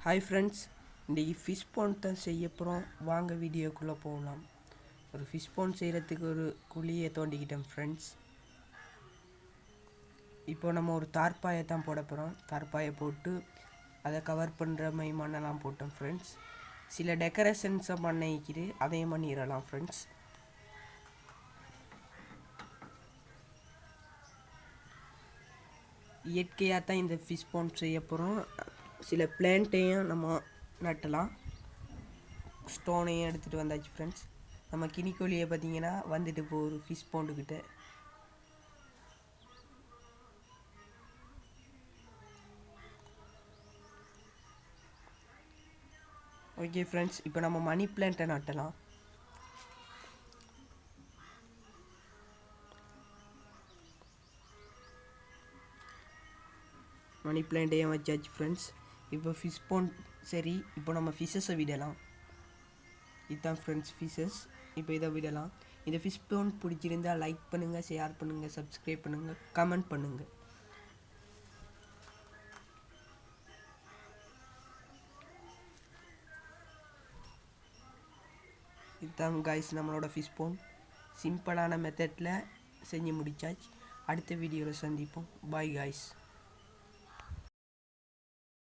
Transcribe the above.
Hi friends இன்றைக்கி fish pond தான் செய்ய போகிறோம் வாங்க வீடியோக்குள்ளே போகலாம். ஒரு ஃபிஷ் பாண்ட் செய்கிறதுக்கு ஒரு குழியை தோண்டிக்கிட்டேன் ஃப்ரெண்ட்ஸ் இப்போ நம்ம ஒரு தார்ப்பாயை தான் போட போகிறோம் தார்ப்பாயை போட்டு அதை கவர் பண்ணுற மாதிரி மண்ணெல்லாம் போட்டோம் ஃப்ரெண்ட்ஸ் சில டெக்கரேஷன்ஸை பண்ண வைக்கிது அதையும் பண்ணிடலாம் ஃப்ரெண்ட்ஸ் இயற்கையாக தான் இந்த ஃபிஷ் பாண்ட் செய்ய போகிறோம் சில பிளான்ட்டையும் நம்ம நட்டலாம். ஸ்டோனையும் எடுத்துகிட்டு வந்தாச்சு ஃப்ரெண்ட்ஸ் நம்ம கினிக்கோழியை பார்த்தீங்கன்னா வந்துட்டு போகுது ஃபிஷ் பவுண்டுக்கிட்ட ஓகே ஃப்ரெண்ட்ஸ் இப்போ நம்ம மணி பிளான்ட்டை நட்டலாம். மணி பிளான்ட்டையும் வச்சாச்சு ஃப்ரெண்ட்ஸ் இப்போ ஃபிஷ் பாண்ட் சரி இப்போ நம்ம ஃபிஷ்ஷஸை விடலாம். இதுதான் ஃப்ரெண்ட்ஸ் ஃபிஷ்ஷஸ் இப்போ இதை விடலாம். இந்த ஃபிஷ் பாண்ட் பிடிச்சிருந்தா லைக் பண்ணுங்கள் ஷேர் பண்ணுங்கள் சப்ஸ்கிரைப் பண்ணுங்கள் கமெண்ட் பண்ணுங்கள் இதுதான் காய்ஸ் நம்மளோட ஃபிஷ் போன் சிம்பிளான மெத்தடில் செஞ்சு முடிச்சாச்சு. அடுத்த வீடியோவில் சந்திப்போம். Bye guys